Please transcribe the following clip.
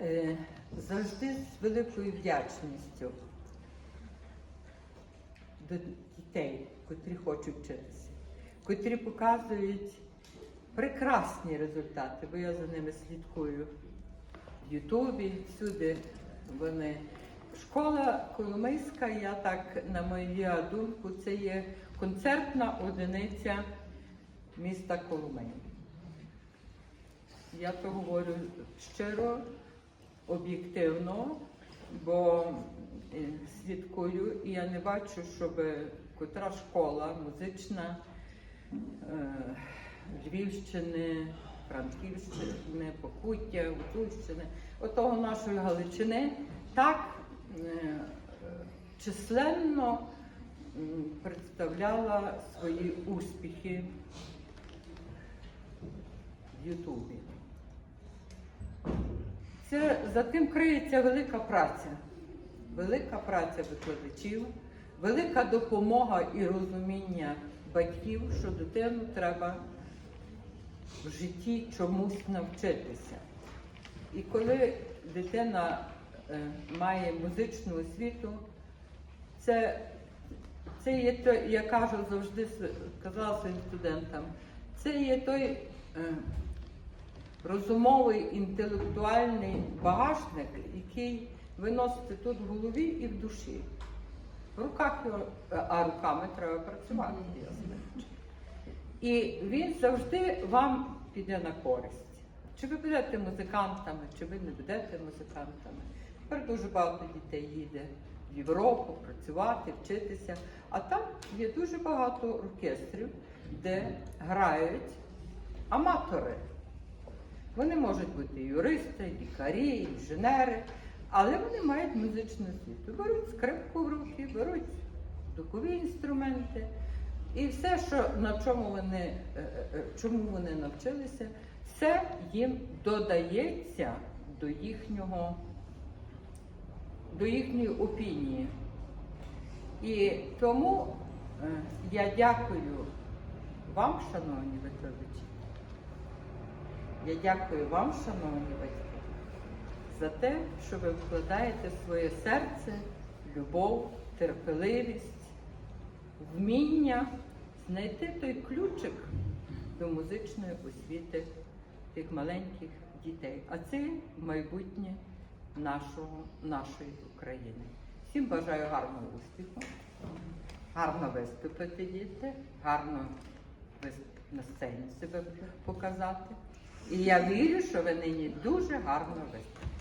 е, завжди з великою вдячністю до дітей, котрі хочуть вчитися, котрі показують прекрасні результати, бо я за ними слідкую в Ютубі, всюди вони. Школа Коломийська, я так, на мою думку, це є концертна одиниця міста Коломиї. Я то говорю щиро, об'єктивно, бо е, слідкую, і я не бачу, щоб котра школа музична е, Львівщини, Франківщини, Покуття, Гуцульщини, отого нашої Галичини так е, численно представляла свої успіхи в Ютубі. Це за тим криється велика праця, велика праця викладачів, велика допомога і розуміння батьків, що дитину треба в житті чомусь навчитися. І коли дитина е, має музичну освіту, це, це є той, я кажу завжди казала своїм студентам, це є той е, розумовий інтелектуальний багажник, який ви носите тут в голові і в душі. В руках його, е, а руками треба працювати, ясно. І він завжди вам піде на користь. Чи ви будете музикантами, чи ви не будете музикантами. Тепер дуже багато дітей їде в Європу працювати, вчитися. А там є дуже багато оркестрів, де грають аматори. Вони можуть бути юристи, лікарі, інженери, але вони мають музичну освіту. Беруть скрипку в руки, беруть духові інструменти. І все, що на чому вони, е, е, чому вони навчилися, все їм додається до їхнього, до їхньої опінії. І тому е, я дякую вам, шановні викладачі. Я дякую вам, шановні батьки, за те, що ви вкладаєте в своє серце любов, терпеливість, вміння знайти той ключик до музичної освіти тих маленьких дітей. А це майбутнє нашого, нашої України. Всім бажаю гарного успіху, гарно виступити діти, гарно на сцені себе показати. І я вірю, що ви нині дуже гарно виступите.